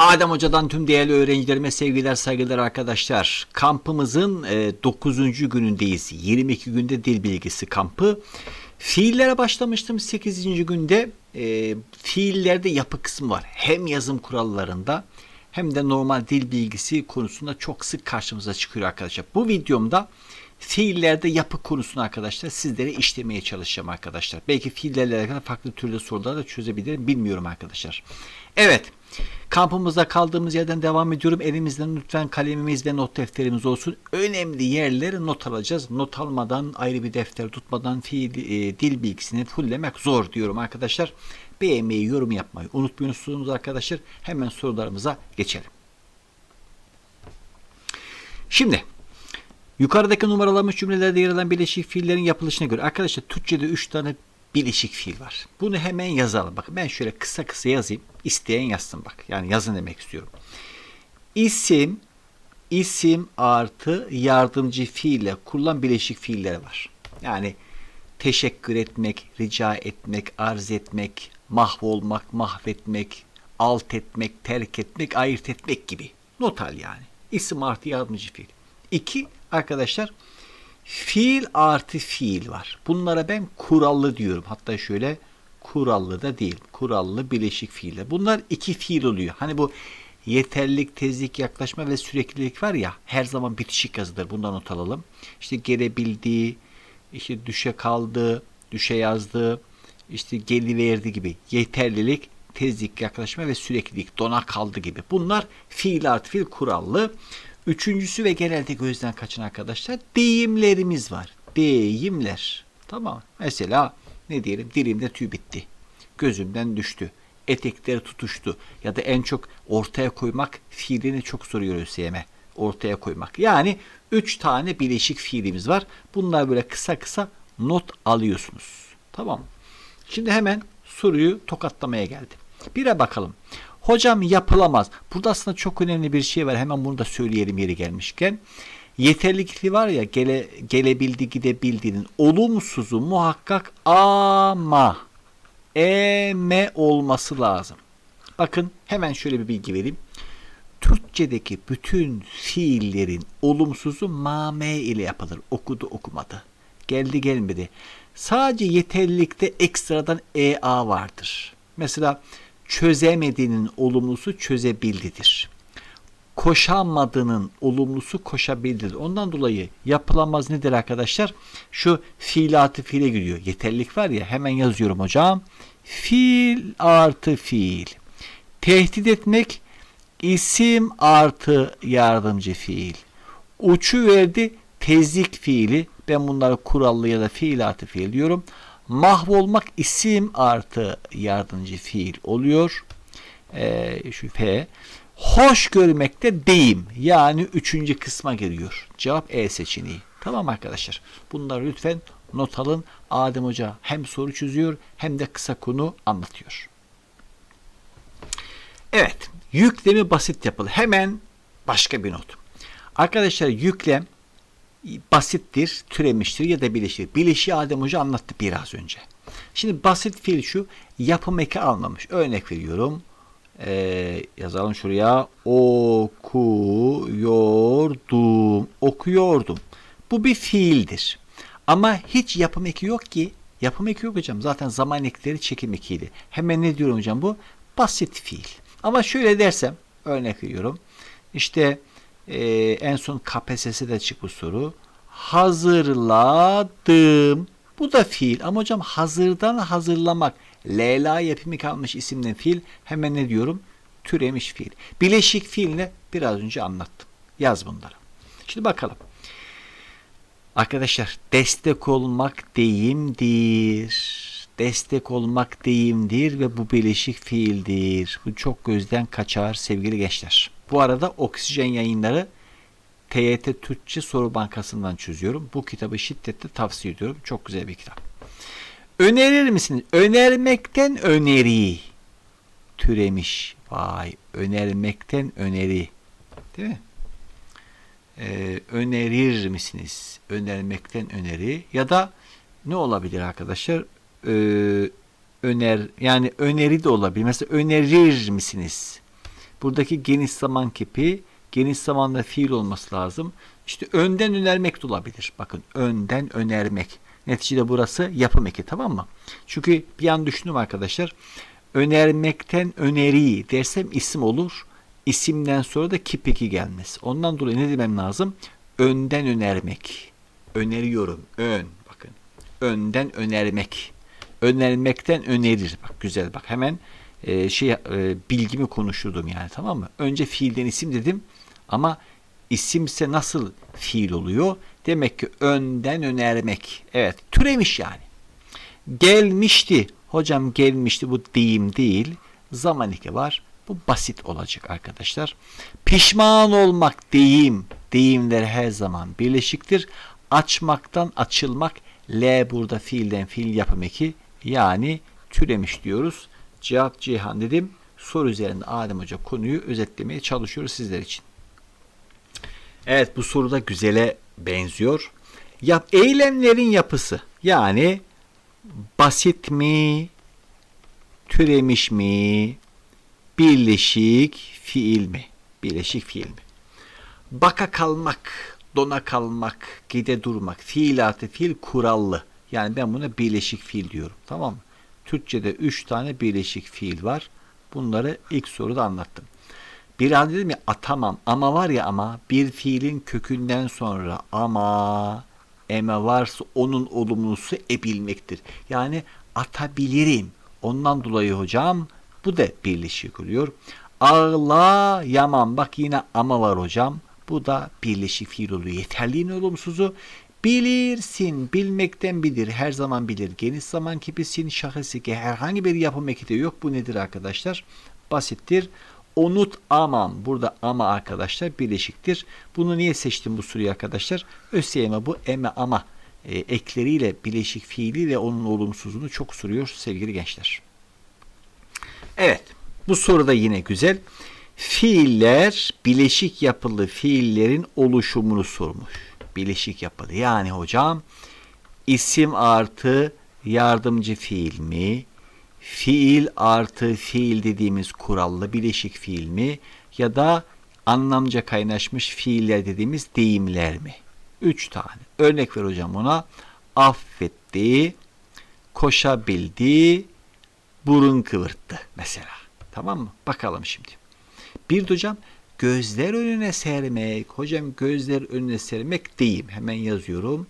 Adem Hoca'dan tüm değerli öğrencilerime sevgiler saygılar arkadaşlar. Kampımızın 9. günündeyiz. 22 günde dil bilgisi kampı. Fiillere başlamıştım 8. günde. E, fiillerde yapı kısmı var. Hem yazım kurallarında hem de normal dil bilgisi konusunda çok sık karşımıza çıkıyor arkadaşlar. Bu videomda fiillerde yapı konusunu arkadaşlar sizlere işlemeye çalışacağım arkadaşlar. Belki fiillerle alakalı farklı türlü sorular da çözebilirim bilmiyorum arkadaşlar. Evet. Kampımızda kaldığımız yerden devam ediyorum. Elimizden lütfen kalemimiz ve not defterimiz olsun. Önemli yerleri not alacağız. Not almadan ayrı bir defter tutmadan fiil, e, dil bilgisini fulllemek zor diyorum arkadaşlar. Beğenmeyi, yorum yapmayı unutmuyorsunuz arkadaşlar. Hemen sorularımıza geçelim. Şimdi yukarıdaki numaralanmış cümlelerde yer alan bileşik fiillerin yapılışına göre arkadaşlar Türkçe'de 3 tane bileşik fiil var. Bunu hemen yazalım. Bakın ben şöyle kısa kısa yazayım. İsteyen yazsın bak. Yani yazın demek istiyorum. İsim, isim artı yardımcı fiille kurulan bileşik fiiller var. Yani teşekkür etmek, rica etmek, arz etmek, mahvolmak, mahvetmek, alt etmek, terk etmek, ayırt etmek gibi. Notal yani. İsim artı yardımcı fiil. İki arkadaşlar Fiil artı fiil var. Bunlara ben kurallı diyorum. Hatta şöyle kurallı da değil. Kurallı bileşik fiiller. Bunlar iki fiil oluyor. Hani bu yeterlilik, tezlik, yaklaşma ve süreklilik var ya her zaman bitişik yazıdır. Bundan not alalım. İşte gelebildiği, işte düşe kaldı, düşe yazdı, işte geliverdi gibi yeterlilik, tezlik, yaklaşma ve süreklilik, dona kaldı gibi. Bunlar fiil artı fiil kurallı. Üçüncüsü ve genelde gözden kaçın arkadaşlar deyimlerimiz var. Deyimler. Tamam. Mesela ne diyelim dilimde tüy bitti. Gözümden düştü. Etekleri tutuştu. Ya da en çok ortaya koymak fiilini çok soruyor ÖSYM. Ortaya koymak. Yani üç tane bileşik fiilimiz var. Bunlar böyle kısa kısa not alıyorsunuz. Tamam Şimdi hemen soruyu tokatlamaya geldim. Bire bakalım. Hocam yapılamaz. Burada aslında çok önemli bir şey var. Hemen bunu da söyleyelim yeri gelmişken. Yeterlilikli var ya gele, gelebildi gidebildiğinin olumsuzu muhakkak ama eme olması lazım. Bakın hemen şöyle bir bilgi vereyim. Türkçedeki bütün fiillerin olumsuzu mame ile yapılır. Okudu okumadı. Geldi gelmedi. Sadece yeterlilikte ekstradan ea vardır. Mesela çözemediğinin olumlusu çözebildidir. Koşamadığının olumlusu koşabildidir. Ondan dolayı yapılamaz nedir arkadaşlar? Şu fiilatı fiile gidiyor. Yeterlik var ya hemen yazıyorum hocam. Fiil artı fiil. Tehdit etmek isim artı yardımcı fiil. Uçu verdi tezlik fiili. Ben bunları kurallı ya da fiil artı fiil diyorum. Mahvolmak isim artı yardımcı fiil oluyor. Ee, şu F. Hoş görmek de deyim. Yani üçüncü kısma giriyor. Cevap E seçeneği. Tamam arkadaşlar. Bunları lütfen not alın. Adem Hoca hem soru çözüyor hem de kısa konu anlatıyor. Evet. Yüklemi basit yapılı. Hemen başka bir not. Arkadaşlar yüklem basittir, türemiştir ya da bileşir. Bileşi Adem Hoca anlattı biraz önce. Şimdi basit fiil şu yapım eki almamış. Örnek veriyorum. Ee, yazalım şuraya. Okuyordum. Okuyordum. Bu bir fiildir. Ama hiç yapım eki yok ki. Yapım eki yok hocam. Zaten zaman ekleri çekim ekiydi. Hemen ne diyorum hocam bu? Basit fiil. Ama şöyle dersem örnek veriyorum. İşte e, en son KPSS'de çıkmış soru. Hazırladım. Bu da fiil ama hocam hazırdan hazırlamak. Leyla yapımı kalmış isimden fiil. Hemen ne diyorum? Türemiş fiil. Bileşik fiiline biraz önce anlattım. Yaz bunları. Şimdi bakalım. Arkadaşlar destek olmak deyimdir. Destek olmak deyimdir ve bu bileşik fiildir. Bu çok gözden kaçar sevgili gençler. Bu arada Oksijen Yayınları TYT Türkçe Soru Bankası'ndan çözüyorum. Bu kitabı şiddetle tavsiye ediyorum. Çok güzel bir kitap. Önerir misiniz? Önermekten öneri türemiş. Vay önermekten öneri. Değil mi? Ee, önerir misiniz? Önermekten öneri ya da ne olabilir arkadaşlar? Ee, öner yani öneri de olabilir. Mesela önerir misiniz? Buradaki geniş zaman kipi geniş zamanda fiil olması lazım. İşte önden önermek de olabilir. Bakın önden önermek. Neticede burası yapım eki tamam mı? Çünkü bir an düşündüm arkadaşlar. Önermekten öneri dersem isim olur. İsimden sonra da kip gelmez. Ondan dolayı ne demem lazım? Önden önermek. Öneriyorum. Ön. Bakın. Önden önermek. Önermekten önerir. Bak güzel bak hemen e, şey e, bilgimi konuşturdum yani tamam mı? Önce fiilden isim dedim ama isimse nasıl fiil oluyor? Demek ki önden önermek. Evet türemiş yani. Gelmişti. Hocam gelmişti bu deyim değil. Zaman iki var. Bu basit olacak arkadaşlar. Pişman olmak deyim. Deyimler her zaman birleşiktir. Açmaktan açılmak. L burada fiilden fiil yapım eki. Yani türemiş diyoruz. Cevap Cihan dedim. Soru üzerinde Adem Hoca konuyu özetlemeye çalışıyoruz sizler için. Evet bu soruda güzele benziyor. Yap, eylemlerin yapısı yani basit mi, türemiş mi, birleşik fiil mi? Birleşik fiil mi? Baka kalmak, dona kalmak, gide durmak, fiilatı fiil kurallı. Yani ben buna birleşik fiil diyorum. Tamam mı? Türkçe'de 3 tane birleşik fiil var. Bunları ilk soruda anlattım. Bir an dedim ya atamam ama var ya ama bir fiilin kökünden sonra ama eme varsa onun olumlusu ebilmektir. Yani atabilirim. Ondan dolayı hocam bu da birleşik oluyor. Ağla yaman bak yine ama var hocam. Bu da birleşik fiil oluyor. Yeterliğin olumsuzu bilirsin. Bilmekten bilir. Her zaman bilir. Geniş zaman kipisin şahısı ki herhangi bir yapım eki de yok. Bu nedir arkadaşlar? Basittir. Onut amam. Burada ama arkadaşlar birleşiktir. Bunu niye seçtim bu soruyu arkadaşlar? ÖSYM bu eme ama e, ekleriyle birleşik fiiliyle onun olumsuzluğunu çok soruyor sevgili gençler. Evet. Bu soru da yine güzel. Fiiller bileşik yapılı fiillerin oluşumunu sormuş. Bileşik yapılı. Yani hocam isim artı yardımcı fiil mi? Fiil artı fiil dediğimiz kurallı bileşik fiil mi? Ya da anlamca kaynaşmış fiiller dediğimiz deyimler mi? Üç tane. Örnek ver hocam ona. Affetti, koşabildi, burun kıvırttı mesela. Tamam mı? Bakalım şimdi. Bir de hocam gözler önüne sermek. Hocam gözler önüne sermek deyim. Hemen yazıyorum.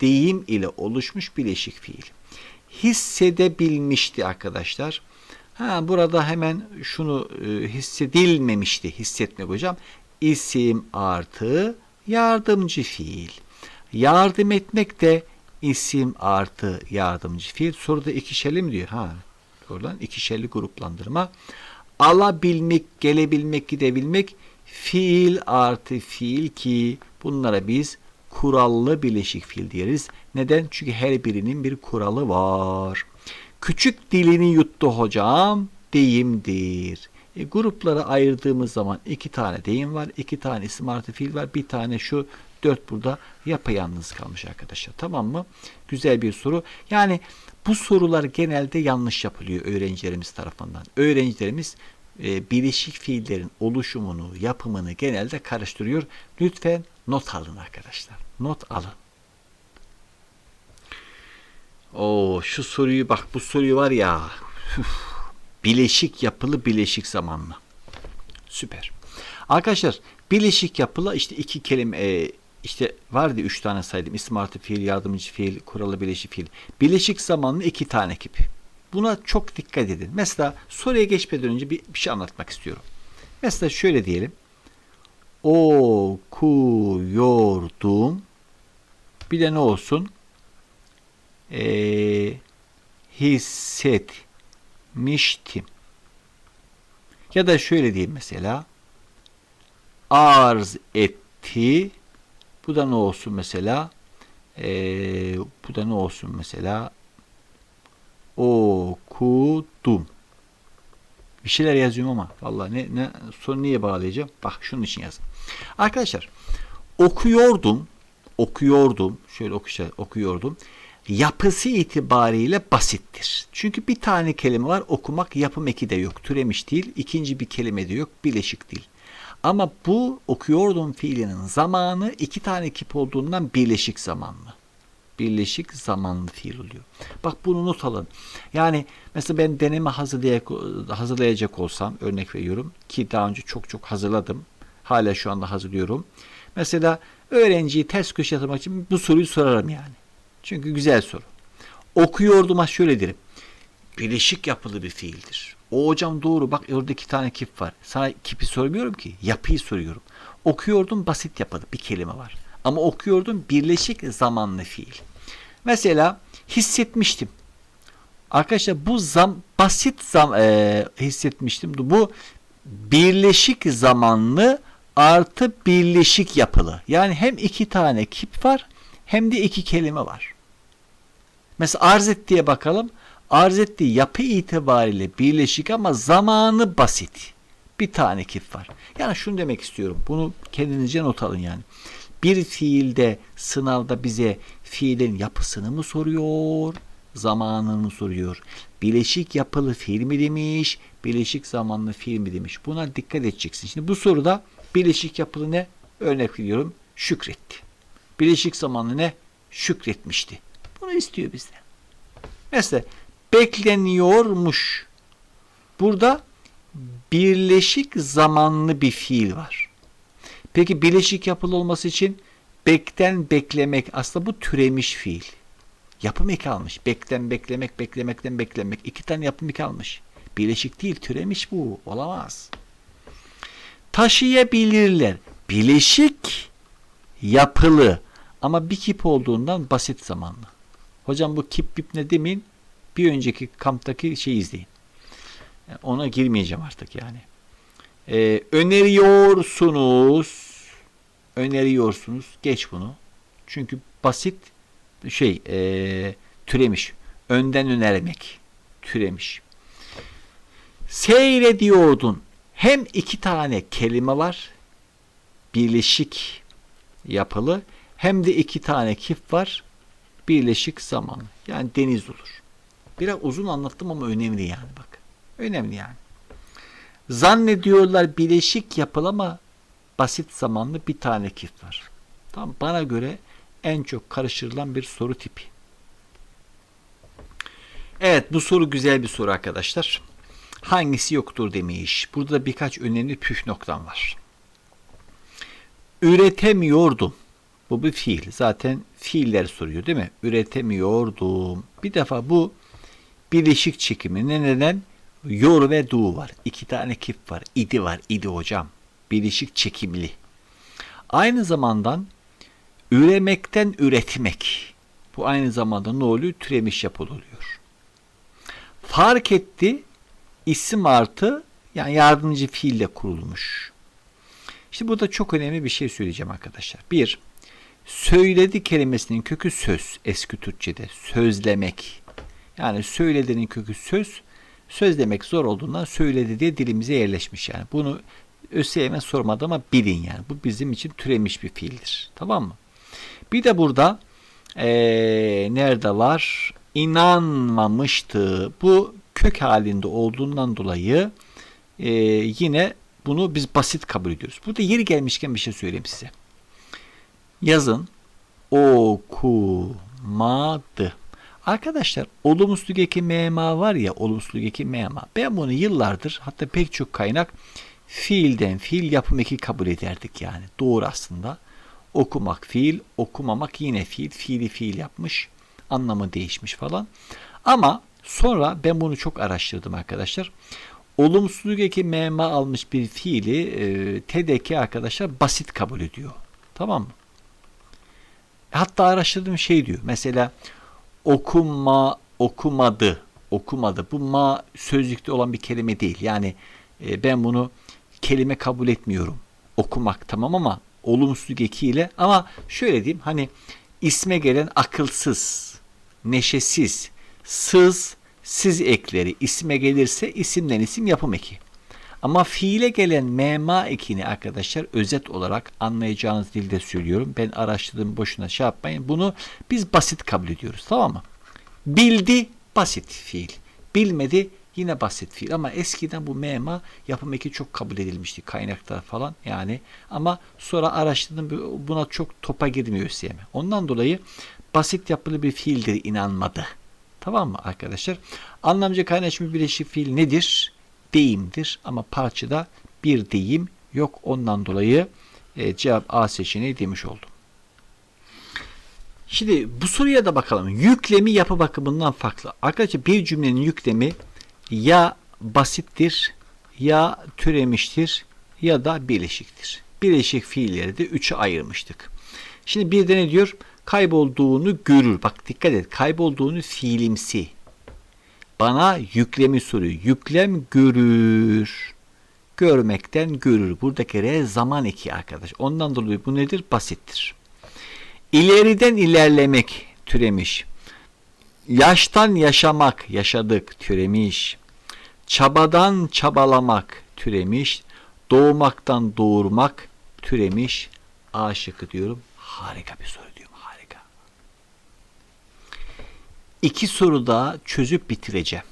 Deyim ile oluşmuş bileşik fiil. Hissedebilmişti arkadaşlar. Ha, burada hemen şunu e, hissedilmemişti. Hissetmek hocam. İsim artı yardımcı fiil. Yardım etmek de isim artı yardımcı fiil. Soruda ikişerli mi diyor? Ha, oradan ikişerli gruplandırma alabilmek, gelebilmek, gidebilmek fiil artı fiil ki bunlara biz kurallı bileşik fiil deriz. Neden? Çünkü her birinin bir kuralı var. Küçük dilini yuttu hocam deyimdir. E, gruplara ayırdığımız zaman iki tane deyim var, iki tane isim artı fiil var, bir tane şu dört burada yapayalnız kalmış arkadaşlar. Tamam mı? Güzel bir soru. Yani bu sorular genelde yanlış yapılıyor öğrencilerimiz tarafından. Öğrencilerimiz e, birleşik fiillerin oluşumunu, yapımını genelde karıştırıyor. Lütfen not alın arkadaşlar. Not alın. O şu soruyu bak bu soruyu var ya. bileşik yapılı bileşik zamanlı. Süper. Arkadaşlar bileşik yapılı işte iki kelime e, işte vardı üç tane saydım. İsim artı fiil, yardımcı fiil, kuralı bileşik fiil. Bileşik zamanlı iki tane kip. Buna çok dikkat edin. Mesela soruya geçmeden önce bir, bir şey anlatmak istiyorum. Mesela şöyle diyelim. Okuyordum. Bir de ne olsun? Ee, hissetmiştim. Ya da şöyle diyeyim mesela. Arz etti bu da ne olsun mesela? Ee, bu da ne olsun mesela? Okudum. Bir şeyler yazıyorum ama vallahi ne, ne son niye bağlayacağım? Bak şunun için yazdım. Arkadaşlar okuyordum okuyordum şöyle okuşa, okuyordum. yapısı itibariyle basittir. Çünkü bir tane kelime var okumak yapım eki de yok. Türemiş değil. ikinci bir kelime de yok. Bileşik değil. Ama bu okuyordum fiilinin zamanı iki tane kip olduğundan birleşik zamanlı. Birleşik zamanlı fiil oluyor. Bak bunu not alın. Yani mesela ben deneme hazırlayacak, olsam örnek veriyorum ki daha önce çok çok hazırladım. Hala şu anda hazırlıyorum. Mesela öğrenciyi ters köşe yatırmak için bu soruyu sorarım yani. Çünkü güzel soru. Okuyordum'a şöyle derim. Bileşik yapılı bir fiildir. O hocam doğru bak orada iki tane kip var. Sana kipi sormuyorum ki yapıyı soruyorum. Okuyordum basit yapılı bir kelime var. Ama okuyordum birleşik zamanlı fiil. Mesela hissetmiştim. Arkadaşlar bu zam basit zam e, hissetmiştim. Bu birleşik zamanlı artı birleşik yapılı. Yani hem iki tane kip var hem de iki kelime var. Mesela arz et diye bakalım. Arz ettiği yapı itibariyle birleşik ama zamanı basit. Bir tane kip var. Yani şunu demek istiyorum. Bunu kendinizce not alın yani. Bir fiilde sınavda bize fiilin yapısını mı soruyor, zamanını mı soruyor? Bileşik yapılı fiil mi demiş, bileşik zamanlı fiil mi demiş? Buna dikkat edeceksin. Şimdi bu soruda bileşik yapılı ne? Örnek veriyorum şükretti. Bileşik zamanlı ne? Şükretmişti. Bunu istiyor bizden. Mesela bekleniyormuş. Burada birleşik zamanlı bir fiil var. Peki bileşik yapılı olması için bekten beklemek aslında bu türemiş fiil. Yapım eki almış. Bekten beklemek, beklemekten beklemek. İki tane yapım eki almış. Bileşik değil, türemiş bu. Olamaz. Taşıyabilirler. Bileşik yapılı ama bir kip olduğundan basit zamanlı. Hocam bu kip bip ne demeyin. Bir önceki kamptaki şeyi izleyin. Ona girmeyeceğim artık yani. Ee, öneriyorsunuz öneriyorsunuz. Geç bunu. Çünkü basit şey e, türemiş. Önden önermek. Türemiş. Seyrediyordun. Hem iki tane kelime var. Birleşik yapılı. Hem de iki tane kif var. Birleşik zaman. Yani deniz olur. Biraz uzun anlattım ama önemli yani bak. Önemli yani. Zannediyorlar bileşik yapılı ama basit zamanlı bir tane kif var. Tamam bana göre en çok karıştırılan bir soru tipi. Evet bu soru güzel bir soru arkadaşlar. Hangisi yoktur demiş. Burada birkaç önemli püf noktam var. Üretemiyordum. Bu bir fiil. Zaten fiiller soruyor değil mi? Üretemiyordum. Bir defa bu birleşik çekimi. Ne neden? Yor ve du var. İki tane kip var. İdi var. İdi hocam. Birleşik çekimli. Aynı zamandan üremekten üretmek. Bu aynı zamanda ne oluyor? Türemiş yapılıyor. Fark etti isim artı yani yardımcı fiille kurulmuş. İşte burada çok önemli bir şey söyleyeceğim arkadaşlar. Bir, söyledi kelimesinin kökü söz eski Türkçe'de. Sözlemek. Yani söylediğinin kökü söz. Söz demek zor olduğundan söyledi diye dilimize yerleşmiş yani. Bunu ÖSYM sormadı ama bilin yani. Bu bizim için türemiş bir fiildir. Tamam mı? Bir de burada ee, nerede var? İnanmamıştı. Bu kök halinde olduğundan dolayı e, yine bunu biz basit kabul ediyoruz. Burada yeri gelmişken bir şey söyleyeyim size. Yazın okumadı. Arkadaşlar olumsuzluk eki mema var ya olumsuzluk eki mema. Ben bunu yıllardır hatta pek çok kaynak fiilden fiil yapım eki kabul ederdik yani. Doğru aslında. Okumak fiil, okumamak yine fiil. Fiili fiil yapmış. Anlamı değişmiş falan. Ama sonra ben bunu çok araştırdım arkadaşlar. Olumsuzluk eki mema almış bir fiili e, TDK arkadaşlar basit kabul ediyor. Tamam mı? Hatta araştırdığım şey diyor. Mesela okuma, okumadı, okumadı. Bu ma sözlükte olan bir kelime değil. Yani e, ben bunu kelime kabul etmiyorum. Okumak tamam ama olumsuz ekiyle ama şöyle diyeyim hani isme gelen akılsız, neşesiz, sız, siz ekleri isme gelirse isimden isim yapım eki. Ama fiile gelen mema ekini arkadaşlar özet olarak anlayacağınız dilde söylüyorum. Ben araştırdım boşuna şey yapmayın. Bunu biz basit kabul ediyoruz tamam mı? Bildi basit fiil. Bilmedi yine basit fiil. Ama eskiden bu mema yapım eki çok kabul edilmişti kaynaklar falan yani. Ama sonra araştırdım bu- buna çok topa girmiyor ÖSYM. Ondan dolayı basit yapılı bir fiildir inanmadı. Tamam mı arkadaşlar? Anlamca kaynaşmış bileşik fiil nedir? Deyimdir ama parçada bir deyim yok. Ondan dolayı e, cevap A seçeneği demiş oldum. Şimdi bu soruya da bakalım. Yüklemi yapı bakımından farklı. Arkadaşlar bir cümlenin yüklemi ya basittir, ya türemiştir ya da birleşiktir. Birleşik fiilleri de üçe ayırmıştık. Şimdi bir de ne diyor? Kaybolduğunu görür. Bak dikkat et. Kaybolduğunu fiilimsi. Bana yüklemi soruyor. Yüklem görür. Görmekten görür. Buradaki re zaman eki arkadaş. Ondan dolayı bu nedir? Basittir. İleriden ilerlemek türemiş. Yaştan yaşamak yaşadık türemiş. Çabadan çabalamak türemiş. Doğmaktan doğurmak türemiş. A şıkkı diyorum. Harika bir soru diyorum. Harika. İki soru daha çözüp bitireceğim.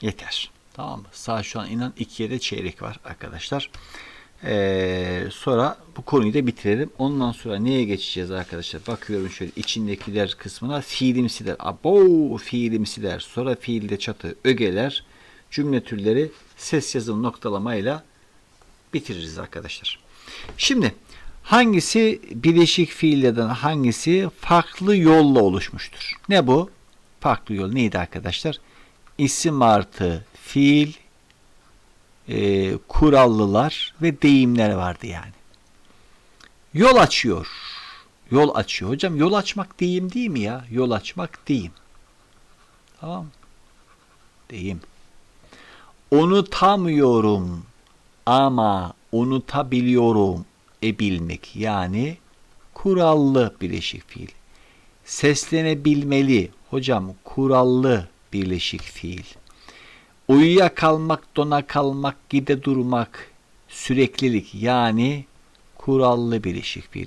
Yeter. Tamam mı? Saat şu an inan ikiye de çeyrek var arkadaşlar. Ee, sonra bu konuyu da bitirelim. Ondan sonra neye geçeceğiz arkadaşlar? Bakıyorum şöyle içindekiler kısmına fiilimsiler. Abo fiilimsiler. Sonra fiilde çatı ögeler. Cümle türleri ses yazım noktalamayla bitiririz arkadaşlar. Şimdi hangisi bileşik fiillerden hangisi farklı yolla oluşmuştur? Ne bu? Farklı yol neydi arkadaşlar? İsim artı fiil e, kurallılar ve deyimler vardı yani. Yol açıyor. Yol açıyor. Hocam yol açmak deyim değil mi ya? Yol açmak deyim. Tamam mı? Deyim. Unutamıyorum ama unutabiliyorum e bilmek yani kurallı bileşik fiil. Seslenebilmeli hocam kurallı birleşik fiil. Uyuya kalmak, dona kalmak, gide durmak, süreklilik yani kurallı birleşik fiil.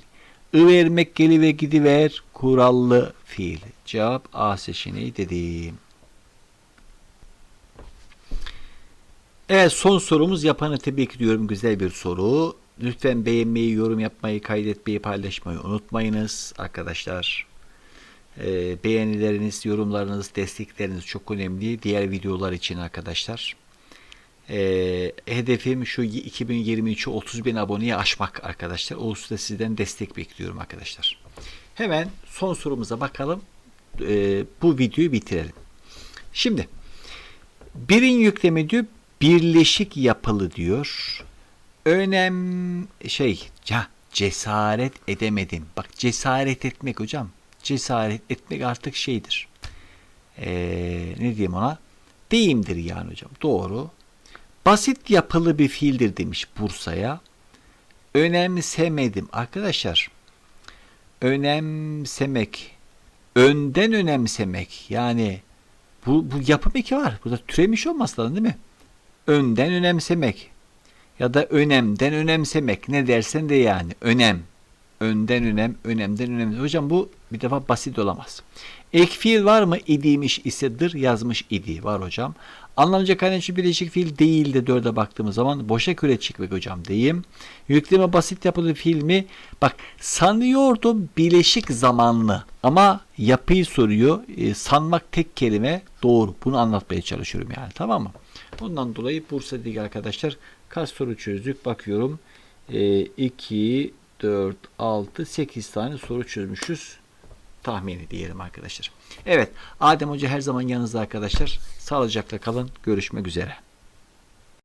I vermek, geli ve gidiver kurallı fiil. Cevap A seçeneği dediğim. Evet son sorumuz yapanı tebrik ediyorum. Güzel bir soru. Lütfen beğenmeyi, yorum yapmayı, kaydetmeyi, paylaşmayı unutmayınız arkadaşlar. Ee, beğenileriniz, yorumlarınız, destekleriniz çok önemli. Diğer videolar için arkadaşlar. Ee, hedefim şu 2023'ü 30 bin aboneye aşmak arkadaşlar. O hususta sizden destek bekliyorum arkadaşlar. Hemen son sorumuza bakalım. Ee, bu videoyu bitirelim. Şimdi birin yüklemi diyor birleşik yapılı diyor. Önem şey ya cesaret edemedim. Bak cesaret etmek hocam. Cesaret etmek artık şeydir. Ee, ne diyeyim ona? Deyimdir yani hocam. Doğru. Basit yapılı bir fiildir demiş Bursa'ya. Önemsemedim. Arkadaşlar önemsemek önden önemsemek yani bu, bu yapım eki var. Burada türemiş olması lazım değil mi? Önden önemsemek ya da önemden önemsemek ne dersen de yani önem. Önden önem, önemden önem. Hocam bu bir defa basit olamaz. Ek fiil var mı? İdiymiş isedir yazmış idi. Var hocam. Anlamca kaynakçı birleşik fiil değil de dörde baktığımız zaman boşa küre çıkmak hocam diyeyim. Yükleme basit yapılı fiil mi? Bak sanıyordum bileşik zamanlı ama yapıyı soruyor. E, sanmak tek kelime doğru. Bunu anlatmaya çalışıyorum yani tamam mı? Bundan dolayı Bursa'daki arkadaşlar kaç soru çözdük bakıyorum. 2, 4, 6, 8 tane soru çözmüşüz. Tahmini diyelim arkadaşlar. Evet Adem Hoca her zaman yanınızda arkadaşlar. Sağlıcakla kalın. Görüşmek üzere.